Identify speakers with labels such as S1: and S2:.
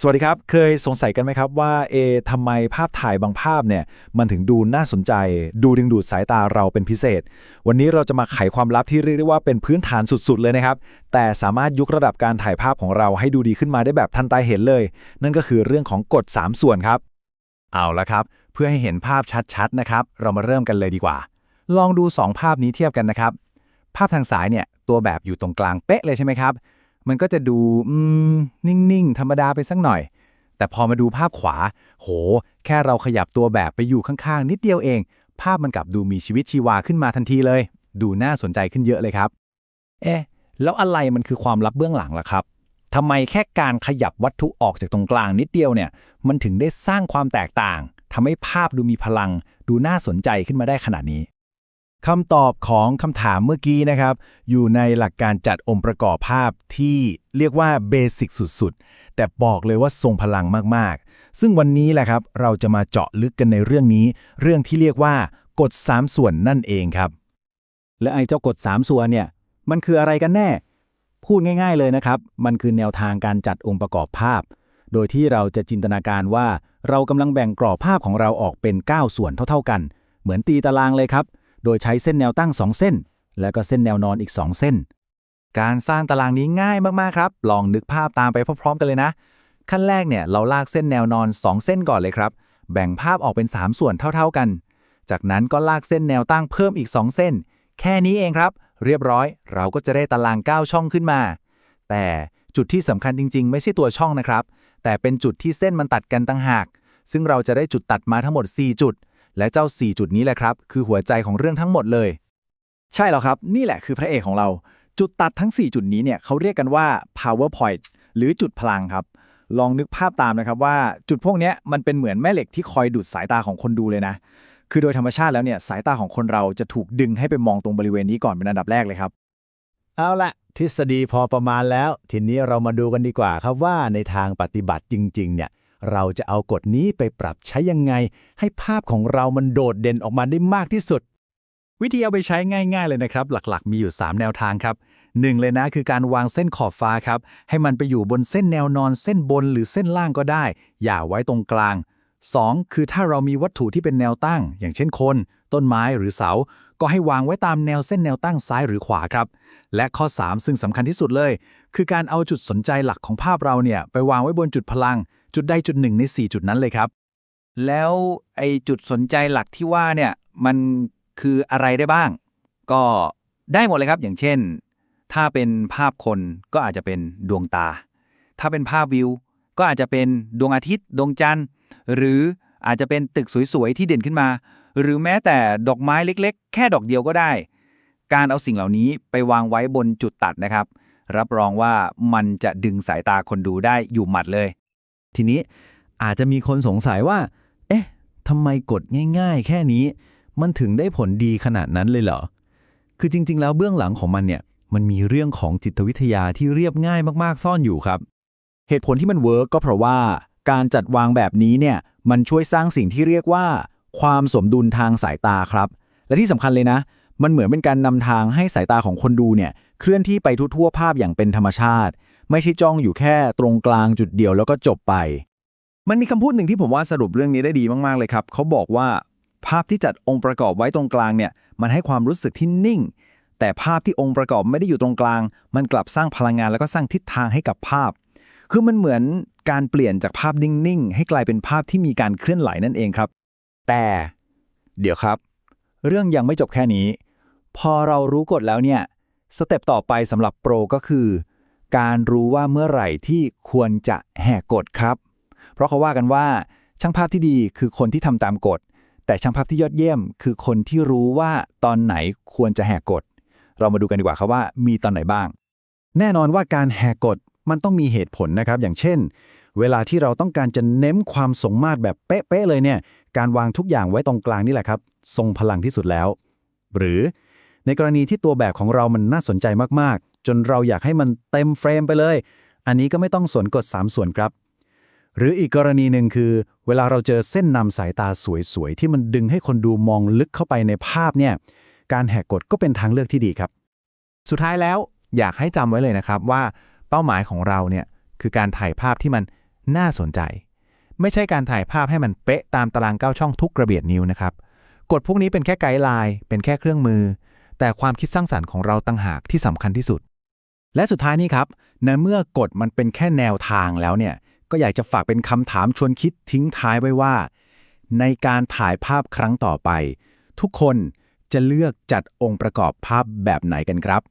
S1: สวัสดีครับ เคยสงสัยกันไหมครับว่าเอทำไมภาพถ่ายบางภาพเนี่ยมันถึงดูน่าสนใจ ดูดึงดูดสายตาเราเป็นพิเศษ วันนี้เราจะมาไขความลับที่เรียกได้ว่าเป็นพื้นฐานสุดๆ เลยนะครับ แต่สามารถยกระดับการถ่ายภาพของเราให้ดูดีขึ้นมาได้แบบทันตาเห็นเลย นั่นก็คือเรื่องของกฎ 3 ส่วนครับ
S2: เอาละครับ เพื่อให้เห็นภาพชัดๆนะครับ เรามาเริ่มกันเลยดีกว่า ลองดู 2 ภาพนี้เทียบกันนะครับ ภาพทางซ้ายเนี่ยตัวแบบอยู่ตรงกลางเป๊ะเลยใช่ไหมครับ มันก็จะดูอืมนิ่ง ๆ ธรรมดาไปสักหน่อย แต่พอมาดูภาพขวา โห แค่เราขยับตัวแบบไปอยู่ข้าง ๆ นิดเดียวเอง ภาพมันกลับดูมีชีวิตชีวาขึ้นมาทันทีเลย ดูน่าสนใจขึ้นเยอะเลยครับ
S3: เอ๊ะ แล้วอะไรมันคือความลับเบื้องหลังล่ะครับทำไมแค่การขยับวัตถุออกจากตรงกลางนิดเดียวเนี่ย มันถึงได้สร้างความแตกต่างทำให้ภาพดูมีพลัง ดูน่าสนใจขึ้นมาได้ขนาดนี้
S1: คำตอบของคำถามเมื่อกี้นะครับ อยู่ในหลักการจัดองค์ประกอบภาพที่เรียกว่าเบสิกสุดๆ แต่บอกเลยว่าทรงพลังมากๆ ซึ่งวันนี้แหละครับเราจะมาเจาะลึกกันในเรื่องนี้ เรื่องที่เรียกว่ากฎ 3 ส่วนนั่นเองครับ
S3: และไอ้เจ้ากฎ 3 ส่วนเนี่ย มันคืออะไรกันแน่ พูดง่ายๆเลยนะครับ มันคือแนวทางการจัดองค์ประกอบภาพ โดยที่เราจะจินตนาการว่า เรากำลังแบ่งกรอบภาพของเราออกเป็น 9 ส่วนเท่า ๆกัน เหมือนตีตารางเลยครับ โดยใช้เส้นแนวตั้ง 2 เส้น แล้วก็เส้นแนวนอนอีก 2 เส้น
S2: การสร้างตารางนี้ง่ายมากๆครับ ลองนึกภาพตามไปพร้อมๆ กันเลยนะ ขั้นแรกเนี่ยเราลากเส้นแนวนอน 2 เส้นก่อนเลยครับ แบ่งภาพออกเป็น 3 ส่วนเท่า ๆกัน จากนั้นก็ลากเส้นแนวตั้งเพิ่มอีก 2 เส้น แค่นี้เองครับ เรียบร้อย เราก็จะได้ตาราง 9 ช่องขึ้นมา แต่จุดที่สำคัญจริง ๆ ไม่ใช่ตัวช่องนะครับ แต่เป็นจุดที่เส้นมันตัดกันตั้งหาก ซึ่งเราจะได้จุดตัดมาทั้งหมด 4 จุด และเจ้า 4 จุดนี้แหละครับ คือหัวใจของเรื่องทั้งหมดเลย
S3: ใช่แล้วครับ นี่แหละคือพระเอกของเรา จุดตัดทั้ง 4 จุดนี้เนี่ยเขาเรียกกันว่า power point หรือจุดพลังครับ ลองนึกภาพตามนะครับว่าจุดพวกนี้มันเป็นเหมือนแม่เหล็กที่คอยดูดสายตาของคนดูเลยนะ คือโดยธรรมชาติแล้วเนี่ยสายตาของคนเราจะถูกดึงให้ไปมองตรงบริเวณนี้ก่อนเป็นอันดับแรกเลยครับ
S4: เอาละทฤษฎีพอประมาณแล้ว ทีนี้เรามาดูกันดีกว่าครับว่าในทางปฏิบัติจริง ๆ เนี่ย เราจะเอากฎนี้ไปปรับใช้ยังไง ให้ภาพของเรามันโดดเด่นออกมาได้มากที่สุด
S2: วิธีเอาไปใช้ง่าย ๆ เลยนะครับ หลักๆ มีอยู่ 3 แนวทางครับหนึ่งเลยนะคือการวางเส้นขอบฟ้าครับ ให้มันไปอยู่บนเส้นแนวนอนเส้นบนหรือเส้นล่างก็ได้ อย่าไว้ตรงกลาง 2. คือถ้าเรามีวัตถุที่เป็นแนวตั้ง อย่างเช่นคน ต้นไม้หรือเสา ก็ให้วางไว้ตามแนวเส้นแนวตั้งซ้ายหรือขวาครับ และข้อ 3 ซึ่งสำคัญที่สุดเลย คือการเอาจุดสนใจหลักของภาพเราเนี่ยไปวางไว้บนจุดพลัง จุดใดจุดหนึ่งใน 4 จุดนั้นเลยครับ
S3: แล้วไอจุดสนใจหลักที่ว่าเนี่ยมันคืออะไรได้บ้าง ก็ได้หมดเลยครับ อย่างเช่น ถ้าเป็นภาพคนก็อาจจะเป็นดวงตา ถ้าเป็นภาพวิว ก็อาจจะเป็นดวงอาทิตย์ ดวงจันทร์ หรืออาจจะเป็นตึกสวยๆที่เด่นขึ้นมา หรือแม้แต่ดอกไม้เล็กๆ แค่ดอกเดียวก็ได้ การเอาสิ่งเหล่านี้ไปวางไว้บนจุดตัดนะครับ รับรองว่ามันจะดึงสายตาคนดูได้อยู่หมัดเลย
S4: ทีนี้อาจจะมีคนสงสัยว่า เอ๊ะทำไมกดง่าย ๆ แค่นี้ มันถึงได้ผลดีขนาดนั้นเลยเหรอ คือจริง ๆ แล้วเบื้องหลังของมันเนี่ย มันมีเรื่องของจิตวิทยาที่เรียบง่ายมากๆ ซ่อนอยู่ครับ
S3: เหตุผลที่มันเวิร์กก็เพราะว่าการจัดวางแบบนี้เนี่ย มันช่วยสร้างสิ่งที่เรียกว่า ความสมดุลทางสายตาครับ และที่สำคัญเลยนะ มันเหมือนเป็นการนำทางให้สายตาของคนดูเนี่ย เคลื่อนที่ไปทั่วๆภาพอย่างเป็นธรรมชาติ ไม่ใช่จ้องอยู่แค่ตรงกลางจุดเดียวแล้วก็จบไป
S2: มันมีคำพูดหนึ่งที่ผมว่าสรุปเรื่องนี้ได้ดีมาก ๆ เลยครับ เขาบอกว่า ภาพที่จัดองค์ประกอบไว้ตรงกลางเนี่ย มันให้ความรู้สึกที่นิ่ง แต่ภาพที่องค์ประกอบไม่ได้อยู่ตรงกลาง มันกลับสร้างพลังงานแล้วก็สร้างทิศทางให้กับภาพ คือมันเหมือนการเปลี่ยนจากภาพนิ่งๆให้กลายเป็นภาพที่มีการเคลื่อนไหวนั่นเองครับ
S3: แต่เดี๋ยวครับ เรื่องยังไม่จบแค่นี้ พอเรารู้กฎแล้วเนี่ยสเต็ปต่อไปสำหรับโปรก็คือ การรู้ว่าเมื่อไหร่ที่ควรจะแหกกฎครับ เพราะเขาว่ากันว่าช่างภาพที่ดีคือคนที่ทำตามกฎ แต่ช่างภาพที่ยอดเยี่ยม คือคนที่รู้ว่าตอนไหนควรจะแหกกฎ เรามาดูกันดีกว่าครับว่ามีตอนไหนบ้าง
S1: แน่นอนว่าการแหกกฎมันต้องมีเหตุผลนะครับ อย่างเช่น เวลาที่เราต้องการจะเน้นความสงมาตรแบบเป๊ะๆเลยเนี่ย การวางทุกอย่างไว้ตรงกลางนี่แหละครับ ทรงพลังที่สุดแล้ว หรือในกรณีที่ตัวแบบของเรามันน่าสนใจมากๆ จนเราอยากให้มันเต็มเฟรมไปเลย อันนี้ก็ไม่ต้องสวนกฎ3ส่วนครับ หรืออีกกรณีหนึ่งคือ เวลาเราเจอเส้นนำสายตาสวยๆ ที่มันดึงให้คนดูมองลึกเข้าไปในภาพเนี่ยการแหกกฎก็เป็นทางเลือกที่ดีครับ
S2: สุดท้ายแล้วอยากให้จำไว้เลยนะครับว่าเป้าหมายของเราเนี่ยคือการถ่ายภาพที่มันน่าสนใจ ไม่ใช่การถ่ายภาพให้มันเป๊ะตามตารางเก้าช่องทุกกระเบียดนิ้วนะครับกฎพวกนี้เป็นแค่ไกด์ไลน์เป็นแค่เครื่องมือ แต่ความคิดสร้างสรรค์ของเราต่างหากที่สำคัญที่สุด
S3: และสุดท้ายนี้ครับในเมื่อกฎมันเป็นแค่แนวทางแล้วเนี่ย ก็อยากจะฝากเป็นคำถามชวนคิดทิ้งท้ายไว้ว่า ในการถ่ายภาพครั้งต่อไป ทุกคนจะเลือกจัดองค์ประกอบภาพแบบไหนกันครับ